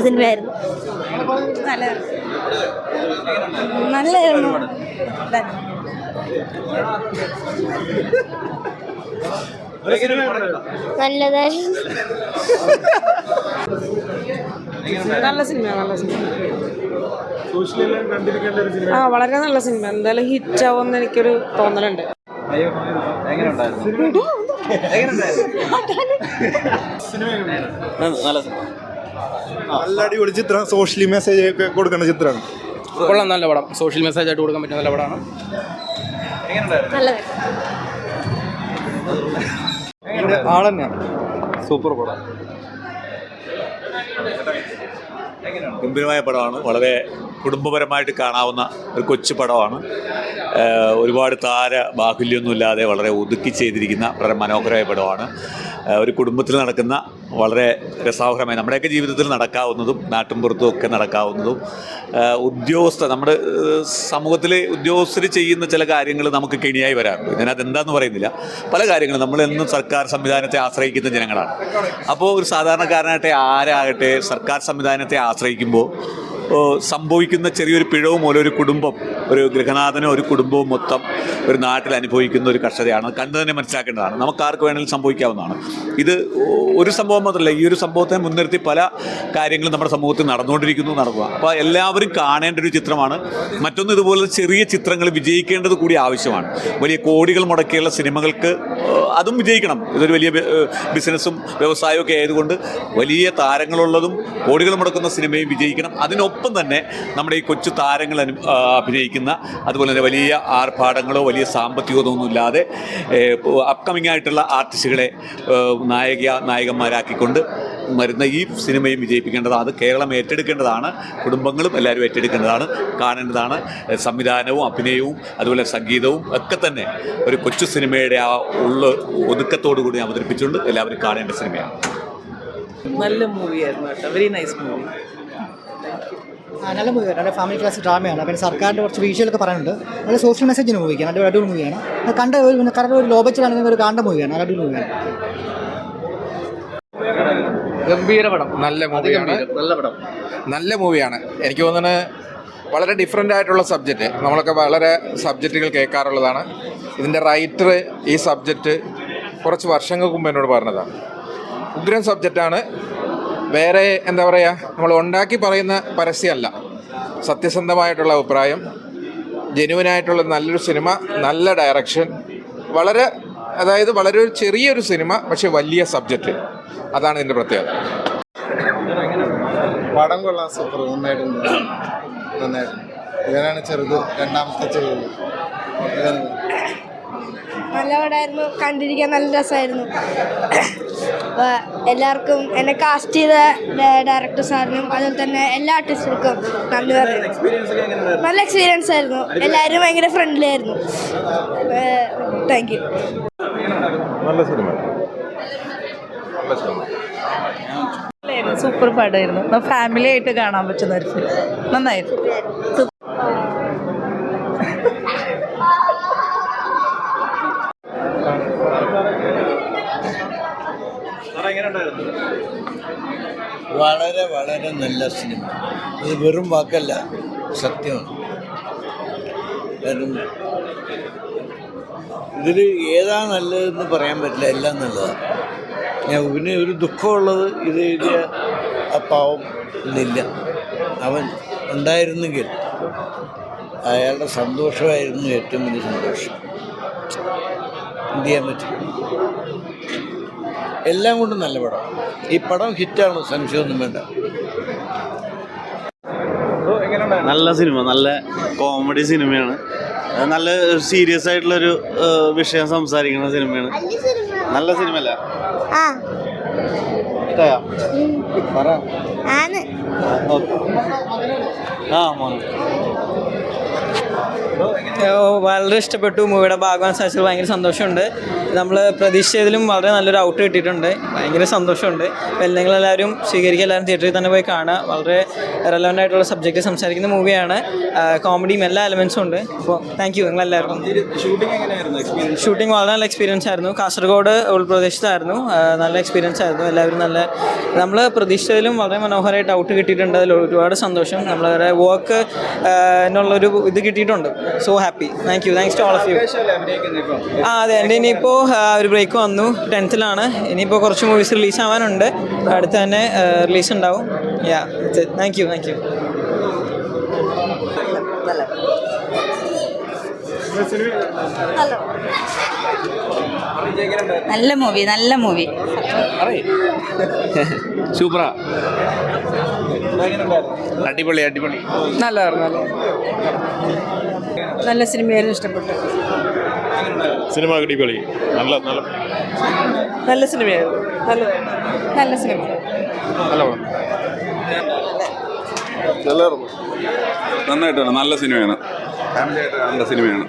Super സിനിമയായിരുന്നു നല്ലായിരുന്നു നല്ലതായിരുന്നു. നല്ല സിനിമ നല്ല സിനിമ. ആ വളരെ നല്ല സിനിമ. എന്തായാലും ഹിറ്റ് ആവുമെന്ന് എനിക്കൊരു തോന്നലുണ്ട്. നല്ല അടിപൊളി ചിത്രം. സോഷ്യൽ മെസ്സേജ് ഒക്കെ കൊടുക്കുന്ന ചിത്രമാണ്. കൊള്ളാം നല്ല പടം. സോഷ്യൽ മെസ്സേജ് ആയിട്ട് കൊടുക്കാൻ പറ്റിയ നല്ല പടമാണ്. ആളെന്നെയാണ് സൂപ്പർ പടം. ഗംഭീരമായ പടമാണ്. വളരെ കുടുംബപരമായിട്ട് കാണാവുന്ന ഒരു കൊച്ചു പടമാണ്. ഒരുപാട് താര ബാഹുല്യമൊന്നുമില്ലാതെ വളരെ ഒതുക്കി ചെയ്തിരിക്കുന്ന വളരെ മനോഹരമായ പടമാണ്. ഒരു കുടുംബത്തിൽ നടക്കുന്ന വളരെ രസാഹരമായി നമ്മുടെയൊക്കെ ജീവിതത്തിൽ നടക്കാവുന്നതും നാട്ടിൻപുറത്തും ഒക്കെ നടക്കാവുന്നതും ഉദ്യോഗസ്ഥ നമ്മുടെ സമൂഹത്തിലെ ഉദ്യോഗസ്ഥർ ചെയ്യുന്ന ചില കാര്യങ്ങൾ നമുക്ക് കെണിയായി വരാറുണ്ട്. ഇതിനകത്ത് എന്താണെന്ന് പറയുന്നില്ല. പല കാര്യങ്ങളും നമ്മളെന്നും സർക്കാർ സംവിധാനത്തെ ആശ്രയിക്കുന്ന ജനങ്ങളാണ്. അപ്പോൾ ഒരു സാധാരണക്കാരനാകട്ടെ ആരാകട്ടെ സർക്കാർ സംവിധാനത്തെ ആശ്രയിക്കുമ്പോൾ സംഭവിക്കുന്ന ചെറിയൊരു പിഴവ് മൂലം ഒരു കുടുംബം ഒരു ഗൃഹനാഥനോ ഒരു കുടുംബവും മൊത്തം ഒരു നാട്ടിൽ അനുഭവിക്കുന്ന ഒരു കഷ്ടതയാണ് കണ്ടു തന്നെ മനസ്സിലാക്കേണ്ടതാണ്. നമുക്ക് ആർക്ക് വേണമെങ്കിലും സംഭവിക്കാവുന്നതാണ്. ഇത് ഒരു സംഭവം മാത്രമല്ല ഈ ഒരു സംഭവത്തെ മുൻനിർത്തി പല കാര്യങ്ങളും നമ്മുടെ സമൂഹത്തിൽ നടന്നുകൊണ്ടിരിക്കുന്നു നടക്കുക. അപ്പോൾ എല്ലാവരും കാണേണ്ട ഒരു ചിത്രമാണ്. മറ്റൊന്ന് ഇതുപോലെ ചെറിയ ചിത്രങ്ങൾ വിജയിക്കേണ്ടത് കൂടി ആവശ്യമാണ്. വലിയ കോടികൾ മുടക്കിയുള്ള സിനിമകൾക്ക് അതും വിജയിക്കണം. ഇതൊരു വലിയ ബിസിനസ്സും വ്യവസായവും ഒക്കെ ആയതുകൊണ്ട് വലിയ താരങ്ങളുള്ളതും കോടികൾ മുടക്കുന്ന സിനിമയും വിജയിക്കണം. അതിനൊപ്പം തന്നെ നമ്മുടെ ഈ കൊച്ചു താരങ്ങൾ അഭിനയിക്കുന്ന അതുപോലെ തന്നെ വലിയ ആർഭാടങ്ങളോ വലിയ സാമ്പത്തികമോ ഇല്ലാതെ അപ്കമിങ് ആയിട്ടുള്ള ആർട്ടിസ്റ്റുകളെ നായക നായകന്മാരാക്കിക്കൊണ്ട് വരുന്ന ഈ സിനിമയും വിജയിപ്പിക്കേണ്ടതാണ്. അത് കേരളം ഏറ്റെടുക്കേണ്ടതാണ്. കുടുംബങ്ങളും എല്ലാവരും ഏറ്റെടുക്കേണ്ടതാണ്. കാണേണ്ടതാണ്. സംവിധാനവും അഭിനയവും അതുപോലെ സംഗീതവും ഒക്കെ തന്നെ ഒരു കൊച്ചു സിനിമയുടെ ആ ഉള്ള ഒതുക്കത്തോടു കൂടി അവതരിപ്പിച്ചുകൊണ്ട് എല്ലാവരും കാണേണ്ട സിനിമയാണ്. നല്ല മൂവിയായിരുന്നു കേട്ടോ. വെരി നൈസ് മൂവി നല്ല മൂവിയാണ് നല്ല ഫാമിലി ക്ലാസ് ഡ്രാമയാണ് പിന്നെ സർക്കാരിന്റെ കുറച്ച് വീഴ്ചകളൊക്കെ പറയുന്നുണ്ട്. നല്ല സോഷ്യൽ മെസ്സേജിന് മൂവിയാണ് നല്ല അടിപൊളി മൂവിയാണ് അത് കണ്ട ഒരു പിന്നെ കറക്റ്റ് ഒരു ലോബച്ചിലാണെങ്കിൽ ഒരു കാണ്ട മൂവിയാണ് നല്ല അടിപൊളി മൂവിയാണ് ഗംഭീര പടം. നല്ല മൂവിയാണ് നല്ല പടം. നല്ല മൂവിയാണ് എനിക്ക് തോന്നുന്നത് വളരെ ഡിഫറെന്റ് ആയിട്ടുള്ള സബ്ജക്റ്റ് നമ്മളൊക്കെ വളരെ സബ്ജക്റ്റുകൾ കേൾക്കാറുള്ളതാണ്. ഇതിന്റെ റൈറ്റർ ഈ സബ്ജക്റ്റ് കുറച്ച് വർഷങ്ങൾക്ക് മുമ്പ് എന്നോട് പറഞ്ഞതാണ്. ഉഗ്രൻ സബ്ജക്റ്റാണ് വേറെ എന്താ പറയുക നമ്മൾ ഉണ്ടാക്കി പറയുന്ന പരസ്യമല്ല. സത്യസന്ധമായിട്ടുള്ള അഭിപ്രായം ജെനുവിനായിട്ടുള്ള നല്ലൊരു സിനിമ നല്ല ഡയറക്ഷൻ വളരെ അതായത് വളരെ ഒരു ചെറിയൊരു സിനിമ പക്ഷെ വലിയ സബ്ജക്റ്റ് അതാണ് ഇതിന്റെ പ്രത്യേകത. പടം കൊള്ളാം സൂപ്പർ നന്നായിട്ടുണ്ട് നന്നായിട്ടുണ്ട് ചെറുത് രണ്ടാമത്തെ ചെറുത്. നല്ല പടമായിരുന്നു കണ്ടിരിക്കാൻ നല്ല രസമായിരുന്നു. എല്ലാവർക്കും എന്നെ കാസ്റ്റ് ചെയ്ത ഡയറക്ടർ സാറിനും അതുപോലെ തന്നെ എല്ലാ ആർട്ടിസ്റ്റുകൾക്കും നന്ദി പറയുന്നു നല്ല എക്സ്പീരിയൻസ് ആയിരുന്നു. എല്ലാവരും ഭയങ്കര ഫ്രണ്ട്ലി ആയിരുന്നു. താങ്ക് യു നല്ല സിനിമ സൂപ്പർ പടമായിരുന്നു ഫാമിലി ആയിട്ട് കാണാൻ പറ്റുന്ന ഒരു ഫിലിം നന്നായിരുന്നു. വളരെ വളരെ നല്ല സിനിമ. ഇത് വെറും വാക്കല്ല സത്യമാണ്. ഇതിൽ ഏതാ നല്ലതെന്ന് പറയാൻ പറ്റില്ല എല്ലാം നല്ലതാണ് ഞാൻ പിന്നെ ഒരു ദുഃഖമുള്ളത് ഇത് എഴുതിയ ആ പാവം ഇന്നില്ല അവൻ ഉണ്ടായിരുന്നെങ്കിൽ അയാളുടെ സന്തോഷമായിരുന്നു ഏറ്റവും വലിയ സന്തോഷം. എന്ത് ചെയ്യാൻ പറ്റും? എല്ലാം കൊണ്ടും നല്ല പടം. ഈ പടം ഹിറ്റാണ് സംശയമൊന്നും വേണ്ട. നല്ല സിനിമ നല്ല കോമഡി സിനിമയാണ്. നല്ല സീരിയസ് ആയിട്ടുള്ളൊരു വിഷയം സംസാരിക്കുന്ന സിനിമയാണ്. നല്ല സിനിമ. അല്ല ആ. ഇഷ്ടമായോ? പറ. ആണ്. ആ മോനെ. വളരെ ഇഷ്ടപ്പെട്ടു മൂവിയുടെ ഭാഗമാൻ സാധിച്ചത് ഭയങ്കര സന്തോഷമുണ്ട്. നമ്മൾ പ്രതീക്ഷിച്ചതിലും വളരെ നല്ലൊരു ഔട്ട് കിട്ടിയിട്ടുണ്ട്. ഭയങ്കര സന്തോഷമുണ്ട്. അപ്പോൾ നിങ്ങളെല്ലാവരും സ്വീകരിക്കുക എല്ലാവരും തിയേറ്ററിൽ തന്നെ പോയി കാണുക. വളരെ റെലവന്റ് ആയിട്ടുള്ള സബ്ജക്റ്റ് സംസാരിക്കുന്ന മൂവിയാണ്. കോമഡിയും എല്ലാ എലമെൻസും ഉണ്ട്. അപ്പോൾ താങ്ക് യു നിങ്ങളെല്ലാവർക്കും. ഷൂട്ടിംഗ് വളരെ നല്ല എക്സ്പീരിയൻസ് ആയിരുന്നു. കാസർഗോഡ് ഉൾപ്രദേശത്തായിരുന്നു. നല്ല എക്സ്പീരിയൻസ് ആയിരുന്നു. എല്ലാവരും നല്ല നമ്മൾ പ്രതീക്ഷിച്ചതിലും വളരെ മനോഹരമായിട്ട് ഔട്ട് കിട്ടിയിട്ടുണ്ട്. അതിൽ ഒരുപാട് സന്തോഷം. നമ്മളവരെ വർക്ക് എന്നുള്ളൊരു ഇത് കിട്ടിയിട്ടുണ്ട്. So happy thank you thanks to all of you ആ അതെ. എന്റെ ഇനിയിപ്പോൾ ഒരു ബ്രേക്ക് വന്നു. ടെൻത്തിലാണ് ഇനിയിപ്പോൾ കുറച്ച് മൂവീസ് റിലീസ് ആവാനുണ്ട്. അടുത്ത് തന്നെ റിലീസ് ഉണ്ടാവും. Yeah thank you thank you നല്ല മൂവി നല്ല മൂവി സൂപ്പറാ. അടിപൊളി അടിപൊളി. നല്ലതായിരുന്നു നല്ല നല്ല സിനിമയായിരുന്നു ഇഷ്ടപ്പെട്ടു സിനിമ അടിപൊളി. നല്ല നല്ല. നല്ല സിനിമയായിരുന്നു. നല്ല നല്ല സിനിമ. നല്ലായിരുന്നു നന്നായിട്ടാണ് നല്ല സിനിമയാണ്. ഫാമിലി ആയിട്ട് നല്ല സിനിമയാണ്.